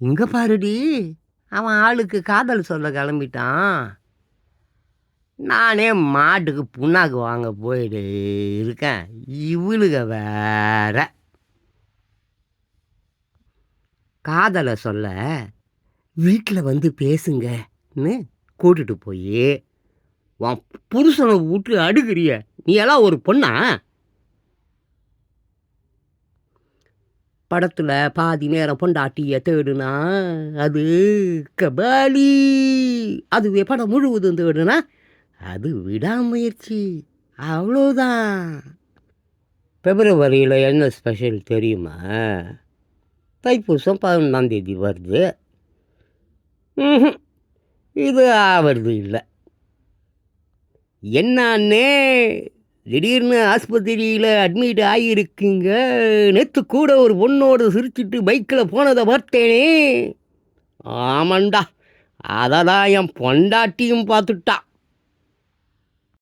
இங்க பாருடி. அவன் ஆளுக்கு காதல் சொல்ல கிளம்பிட்டான். நானே மாட்டுக்கு புண்ணாக்கு வாங்க போயிட்டு இருக்கேன். இவளுக வேற. காதலை சொல்ல வீட்டில் வந்து பேசுங்கன்னு கூட்டிட்டு போய் உன் புருஷனை விட்டு அடுக்கிறிய. நீ எல்லாம் ஒரு பொண்ணா? படத்தில் பாதி நேரம் பொண்டாட்டிய தேடுனா அது கபாலி. அதுவே படம் முழுவதும் தேடுனா அது விடாமுயற்சி. அவ்வளோதான். பிப்ரவரியில் என்ன ஸ்பெஷல் தெரியுமா? தைப்பூசம் பதினொன்றாம் தேதி வருது. இது ஆவறது இல்லை. என்னன்னே திடீர்னு ஆஸ்பத்திரியில் அட்மிட் ஆகியிருக்குங்க நேற்று கூட ஒரு பொண்ணோடு சிரிச்சிட்டு பைக்கில் போனதை பார்த்தேனே. ஆமாண்டா. அதை தான் என் பொண்டாட்டியும் பார்த்துட்டா.